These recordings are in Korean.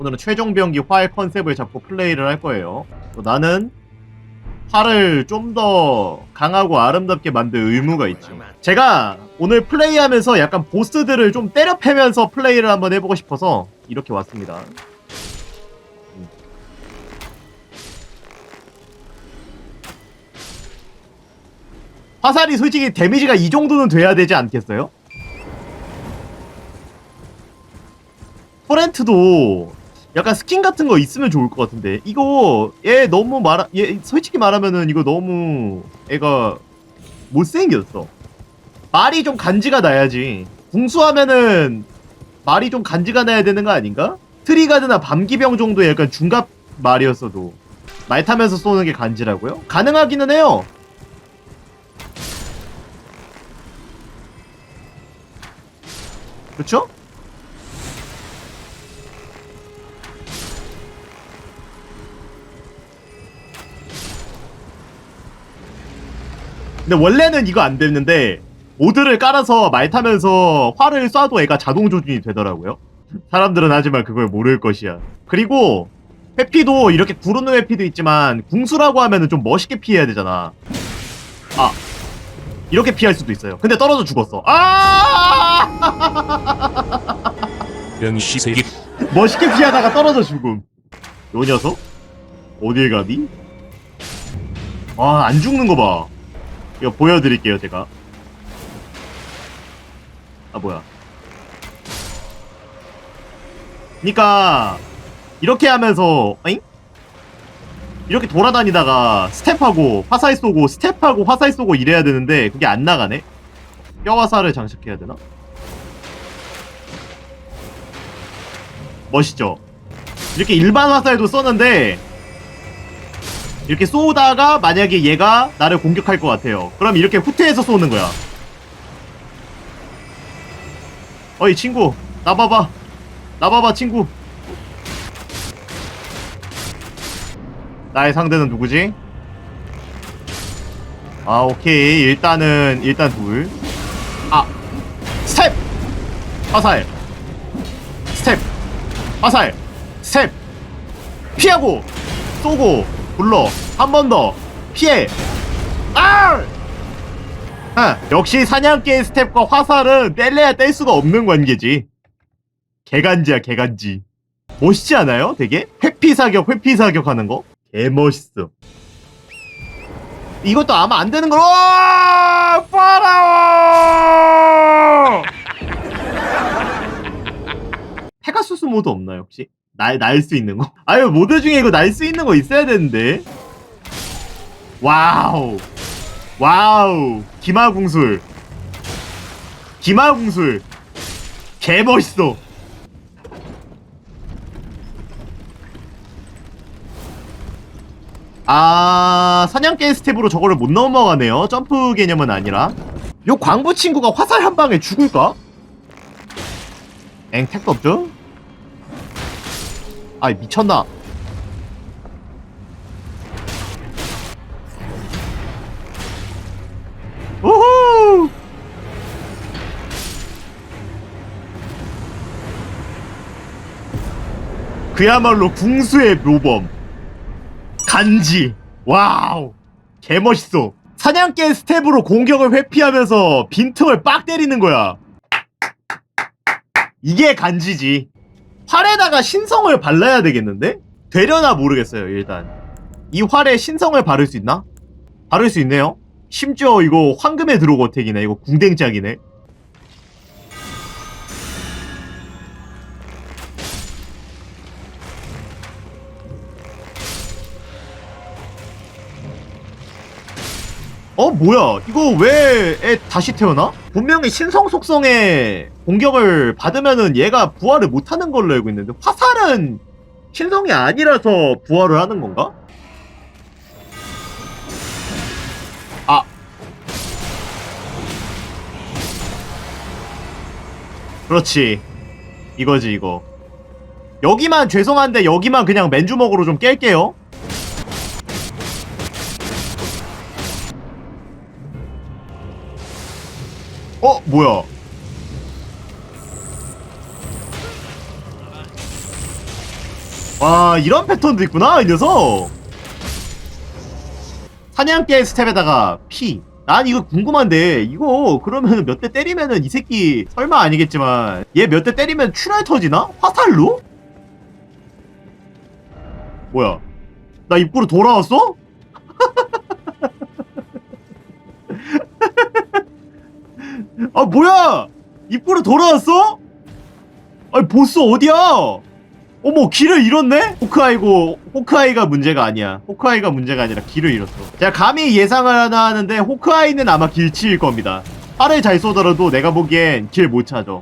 오늘은 최종 병기 활 컨셉을 잡고 플레이를 할 거예요. 또 나는 활을 좀더 강하고 아름답게 만들 의무가 있죠. 제가 오늘 플레이하면서 약간 보스들을 좀 때려 패면서 플레이를 한번 해보고 싶어서 이렇게 왔습니다. 음. 화살이 솔직히 데미지가 이 정도는 돼야 되지 않겠어요? 토렌트도 약간 스킨 같은 거 있으면 좋을 것 같은데 이거 얘 너무 말하 얘 솔직히 말하면은 이거 너무 애가 못생겼어 말이 좀 간지가 나야지 궁수하면은 말이 좀 간지가 나야 되는 거 아닌가? 트리가드나 밤기병 정도의 약간 중갑 말이었어도 말 타면서 쏘는 게 간지라고요? 가능하기는 해요 그쵸? 근데 원래는 이거 안 됐는데 모드를 깔아서 말 타면서 활을 쏴도 애가 자동 조준이 되더라고요. 사람들은 하지만 그걸 모를 것이야. 그리고 회피도 이렇게 구르는 회피도 있지만 궁수라고 하면은 좀 멋있게 피해야 되잖아. 아 이렇게 피할 수도 있어요. 근데 떨어져 죽었어. 아 병시 새끼 멋있게 피하다가 떨어져 죽음. 요 녀석 어딜 가니? 아안 죽는 거 봐. 이거 보여드릴게요 제가. 아 뭐야? 그니까 이렇게 하면서 어잉? 이렇게 돌아다니다가 스텝하고 화살 쏘고 스텝하고 화살 쏘고 이래야 되는데 그게 안 나가네. 뼈화살을 장착해야 되나? 멋있죠? 이렇게 일반 화살도 썼는데 이렇게 쏘다가 만약에 얘가 나를 공격할 것 같아요. 그럼 이렇게 후퇴해서 쏘는 거야. 어이 친구. 나봐봐. 나봐봐 친구. 나의 상대는 누구지? 아 오케이. 일단은 일단 둘아 스텝! 화살. 스텝. 화살. 스텝. 피하고 쏘고 불러. 한 번 더. 피해. 아! 아 역시 사냥개의 스텝과 화살은 뗄래야 뗄 수가 없는 관계지. 개간지야 개간지. 멋있지 않아요 되게? 회피 사격 회피 사격 하는 거? 개멋있어. 이것도 아마 안 되는 걸 와! 파라오! 페가수스 모드 없나요 혹시? 날 날 수 있는 거? 아유 모드 중에 이거 날 수 있는 거 있어야 되는데. 와우. 와우. 기마궁술. 기마궁술. 개멋있어. 아 사냥개 스텝으로 저거를 못 넘어가네요. 점프 개념은 아니라. 요 광부 친구가 화살 한 방에 죽을까? 엥 택도 없죠? 아이 미쳤나? 우후! 그야말로 궁수의 묘범. 간지. 와우. 개멋있어. 사냥개 스텝으로 공격을 회피하면서 빈틈을 빡 때리는 거야. 이게 간지지 활에다가 신성을 발라야 되겠는데? 되려나 모르겠어요 일단 이 활에 신성을 바를 수 있나? 바를 수 있네요 심지어 이거 황금의 드로고 어택이네 이거 궁댕짝이네 어 뭐야 이거 왜 애 다시 태어나? 분명히 신성 속성의 공격을 받으면은 얘가 부활을 못하는 걸로 알고 있는데 화살은 신성이 아니라서 부활을 하는 건가? 아. 그렇지. 이거지 이거. 여기만 죄송한데 여기만 그냥 맨주먹으로 좀 깰게요. 어 뭐야 와 이런 패턴도 있구나 이 녀석 사냥개 스텝에다가 피. 난 이거 궁금한데 이거 그러면 몇 대 때리면은 이 새끼 설마 아니겠지만 얘 몇 대 때리면 출혈 터지나? 화살로? 뭐야 나 입구로 돌아왔어? 아 뭐야 입구로 돌아왔어? 아니 보스 어디야? 어머 길을 잃었네? 호크아이고 호크아이가 문제가 아니야. 호크아이가 문제가 아니라 길을 잃었어. 제가 감히 예상을 하나 하는데 호크아이는 아마 길치일 겁니다. 팔을 잘 쏘더라도 내가 보기엔 길 못 찾아.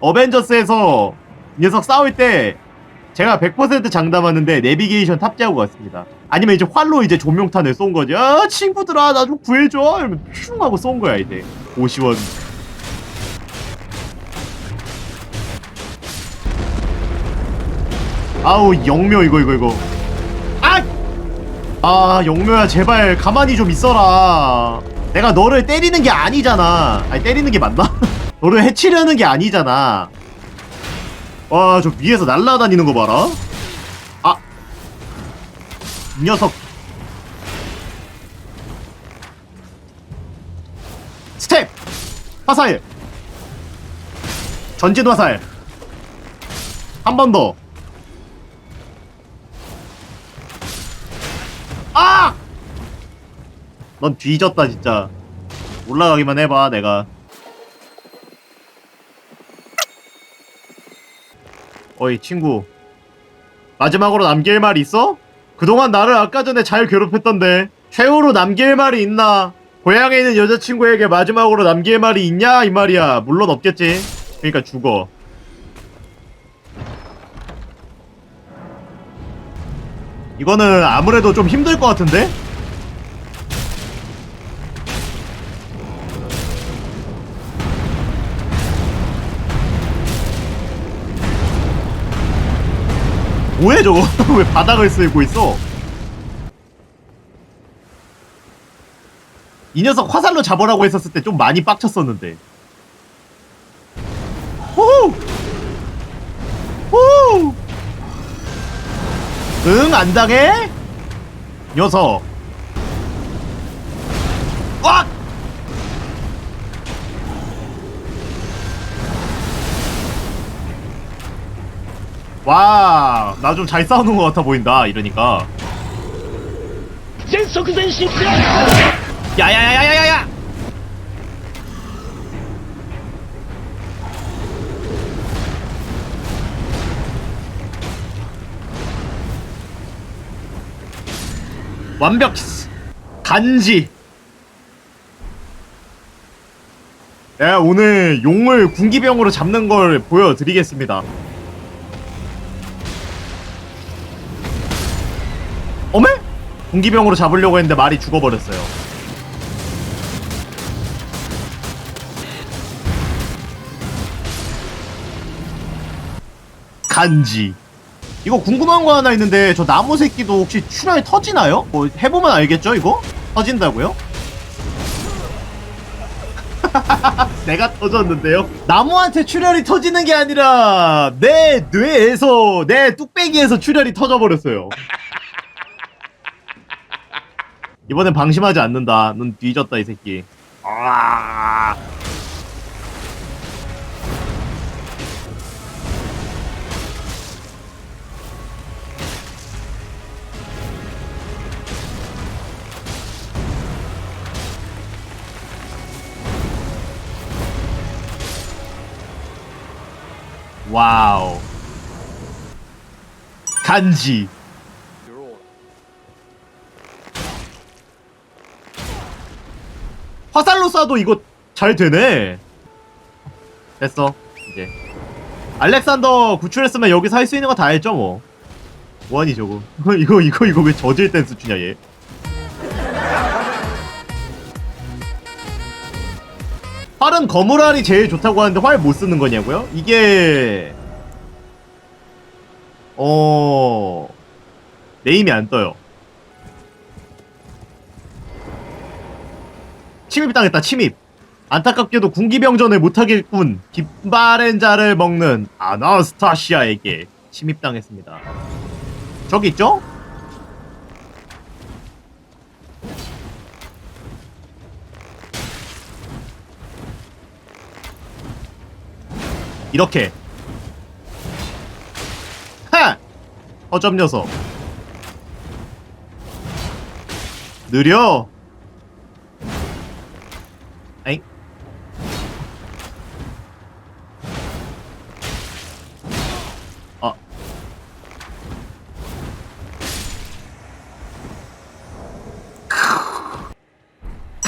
어벤져스에서 이 녀석 싸울 때 제가 100% 장담하는데 내비게이션 탑재하고 갔습니다. 아니면 이제 활로 이제 조명탄을 쏜 거지. 아 친구들아 나 좀 구해줘. 이러면 슝 하고 쏜 거야 이제. 50원 아우 영묘 이거 이거 이거 아! 아 영묘야 제발 가만히 좀 있어라 내가 너를 때리는 게 아니잖아 아니 때리는 게 맞나? 너를 해치려는 게 아니잖아 와 저 위에서 날아다니는 거 봐라 아! 이 녀석 스텝! 화살! 전진 화살 한 번 더 넌 뒤졌다 진짜. 올라가기만 해봐 내가. 어이 친구. 마지막으로 남길 말 있어? 그동안 나를 아까 전에 잘 괴롭혔던데. 최후로 남길 말이 있나? 고향에 있는 여자친구에게 마지막으로 남길 말이 있냐 이 말이야. 물론 없겠지. 그러니까 죽어. 이거는 아무래도 좀 힘들 것 같은데? 뭐해 저거? 왜 바닥을 쓸고 있어? 이 녀석 화살로 잡으라고 했었을 때 좀 많이 빡쳤었는데 호우! 호우! 응, 안 당해? 녀석. 꽉! 와, 나 좀 잘 싸우는 것 같아 보인다. 이러니까. 야야야야야야야! 완벽 간지. 네, 오늘 용을 군기병으로 잡는 걸 보여드리겠습니다. 어메? 군기병으로 잡으려고 했는데 말이 죽어버렸어요. 간지. 이거 궁금한 거 하나 있는데 저 나무 새끼도 혹시 출혈 터지나요? 뭐 해보면 알겠죠 이거? 터진다고요? 내가 터졌는데요? 나무한테 출혈이 터지는 게 아니라 내 뇌에서 내 뚝배기에서 출혈이 터져버렸어요 이번엔 방심하지 않는다. 넌 뒤졌다 이 새끼. 아. 와우. 간지 화살로 쏴도 이거 잘 되네. 됐어 이제. 알렉산더 구출했으면 여기서 할 수 있는 거 다 했죠 뭐. 뭐하니 저거? 이거 이거 이거 왜 저질 댄스 추냐 얘? 활은 거물알이 제일 좋다고 하는데 활 못 쓰는 거냐고요? 이게 어 네임이 안 떠요. 침입 당했다 침입. 안타깝게도 군기병전을 못하겠군. 깃바렌자를 먹는 아나스타시아에게 침입당했습니다. 저기 있죠? 이렇게 하! 허접 녀석 느려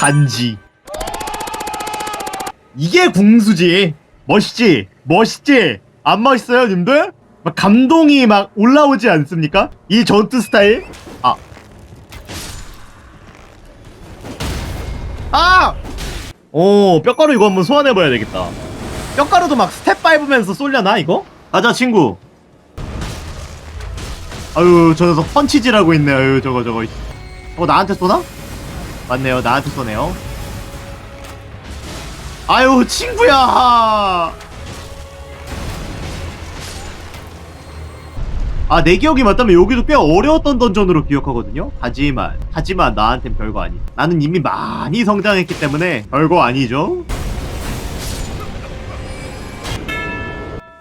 간지. 이게 궁수지. 멋있지? 멋있지? 안 멋있어요 님들? 막 감동이 막 올라오지 않습니까? 이 전투 스타일? 아. 아! 오 뼈가루 이거 한번 소환해봐야 되겠다. 뼈가루도 막 스텝 밟으면서 쏠려나 이거? 가자 친구. 아유 저 녀석 펀치질하고 있네. 아유 저거 저거. 어 나한테 쏘나? 맞네요. 나한테 쏘네요. 아유 친구야! 아 내 기억이 맞다면 여기도 꽤 어려웠던 던전으로 기억하거든요? 하지만 하지만 나한텐 별거 아니. 나는 이미 많이 성장했기 때문에 별거 아니죠?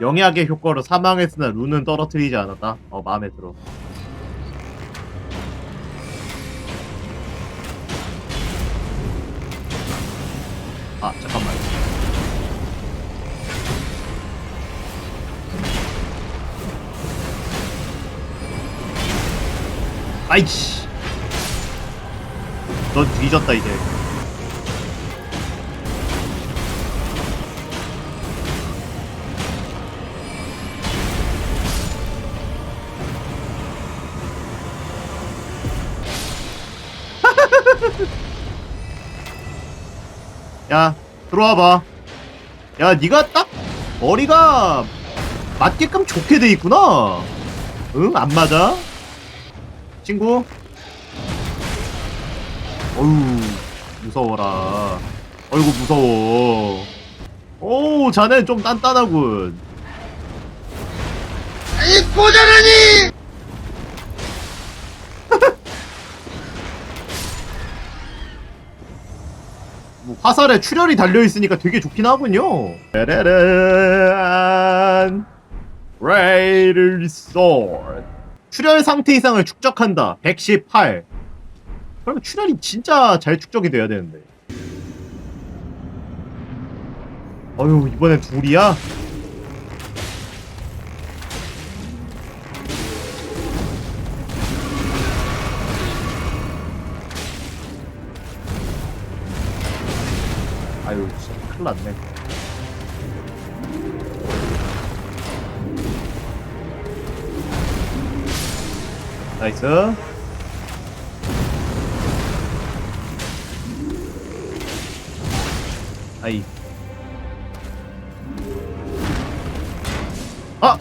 영약의 효과로 사망했으나 룬은 떨어뜨리지 않았다. 어 마음에 들어 아이씨 넌 뒤졌다 이제 야 들어와봐 야 니가 딱 머리가 맞게끔 좋게 돼 있구나 응? 안 맞아? 친구? 어휴 무서워라. 어이구 무서워. 오 자네 좀 단단하군. 이 보자라니! 뭐 화살에 출혈이 달려있으니까 되게 좋긴 하군요. 짜라란 레이를 쏘 출혈 상태 이상을 축적한다. 118 그러면 출혈이 진짜 잘 축적이 돼야 되는데. 어휴 이번엔 둘이야? 아유 진짜 큰일 났네 나이스. 아이. 아!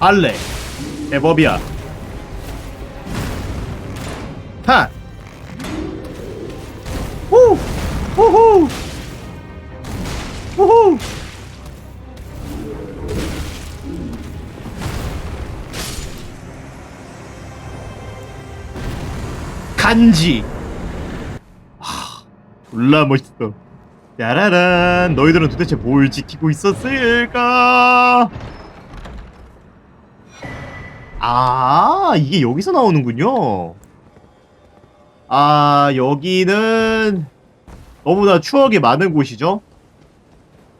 알레. 대법이야 간지. 하, 졸라 멋있어. 야라란 너희들은 도대체 뭘 지키고 있었을까? 아 이게 여기서 나오는군요. 아 여기는 너무나 추억이 많은 곳이죠.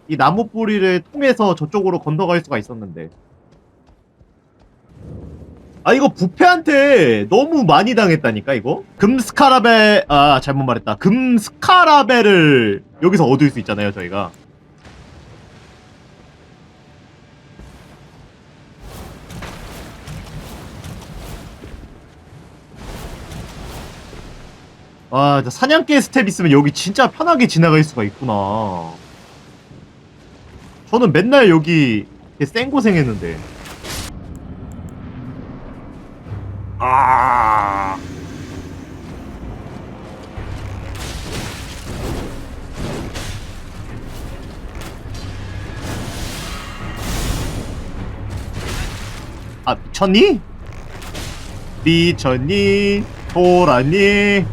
이 나무 뿌리를 통해서 저쪽으로 건너갈 수가 있었는데 아 이거 부패한테 너무 많이 당했다니까 이거? 금스카라벨 아 잘못 말했다. 금스카라벨을 여기서 얻을 수 있잖아요 저희가. 아 사냥개 스텝 있으면 여기 진짜 편하게 지나갈 수가 있구나. 저는 맨날 여기 생고생했는데 아. 아 미쳤니? 미쳤니? 돌았니?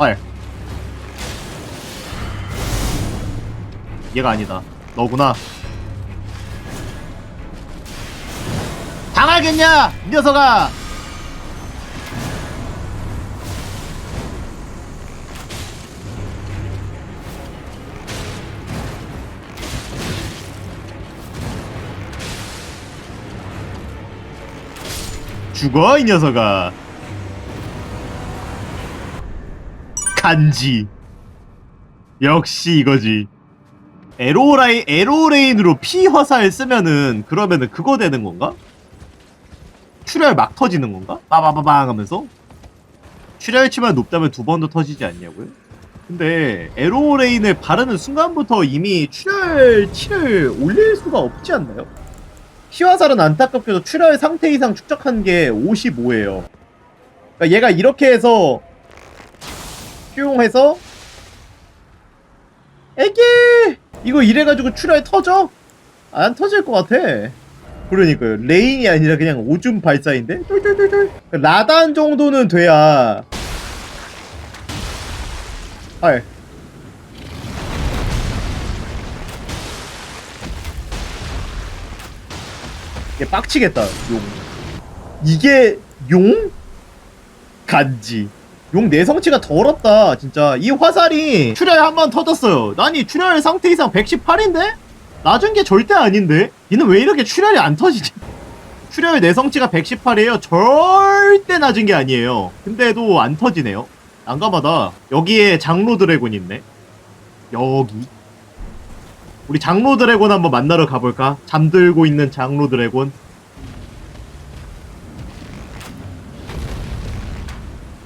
헐 얘가 아니다 너구나 당하겠냐 이 녀석아? 죽어 이 녀석아. 간지. 역시 이거지. 에로라인 에로레인으로 피 화살 쓰면은 그러면은 그거 되는 건가? 출혈 막 터지는 건가? 빠바바방 하면서 출혈치만 높다면 두 번 더 터지지 않냐고요? 근데 에로레인을 바르는 순간부터 이미 출혈치를 올릴 수가 없지 않나요? 피화살은 안타깝게도 출혈 상태 이상 축적한 게 55예요. 그러니까 얘가 이렇게 해서 효용해서 애기 이거 이래가지고 출혈 터져? 안 터질 것 같아. 그러니까요. 레인이 아니라 그냥 오줌 발사인데? 라단 정도는 돼야. 헐. 얘 빡치겠다, 용. 이게 용? 간지. 용 내성치가 더럽다, 진짜. 이 화살이 출혈 한 번 터졌어요. 아니, 출혈 상태 이상 118인데? 낮은 게 절대 아닌데? 얘는 왜 이렇게 출혈이 안 터지지? 출혈 내성치가 118이에요. 절대 낮은 게 아니에요. 근데도 안 터지네요. 난감하다. 여기에 장로 드래곤 있네. 여기. 우리 장로 드래곤 한번 만나러 가볼까? 잠들고 있는 장로 드래곤.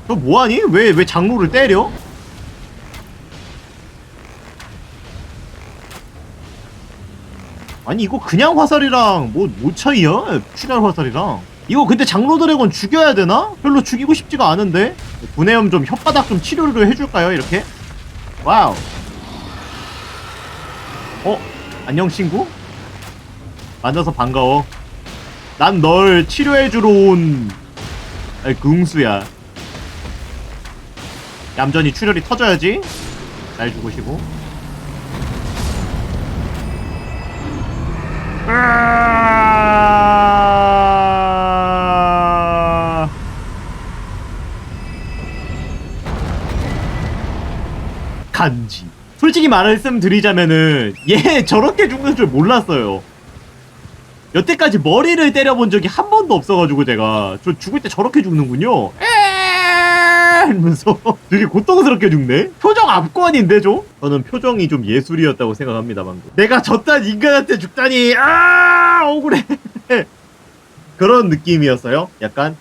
너 뭐하니? 왜, 왜 장로를 때려? 아니 이거 그냥 화살이랑 뭐, 뭐 차이야? 출혈 화살이랑 이거 근데 장로 드래곤 죽여야 되나? 별로 죽이고 싶지가 않은데 분해염 좀 혓바닥 좀 치료를 해줄까요 이렇게? 와우 어? 안녕 친구? 만나서 반가워 난 널 치료해주러 온 아이, 궁수야 얌전히 출혈이 터져야지 잘 죽으시고 간지. 솔직히 말씀드리자면은 얘 저렇게 죽는 줄 몰랐어요. 여태까지 머리를 때려본 적이 한 번도 없어가지고 제가 저 죽을 때 저렇게 죽는군요. 에에에에 이러면서 되게 고통스럽게 죽네. 표정 압권인데 좀? 저는 표정이 좀 예술이었다고 생각합니다 방금. 내가 저딴 인간한테 죽다니 아 억울해. 그런 느낌이었어요. 약간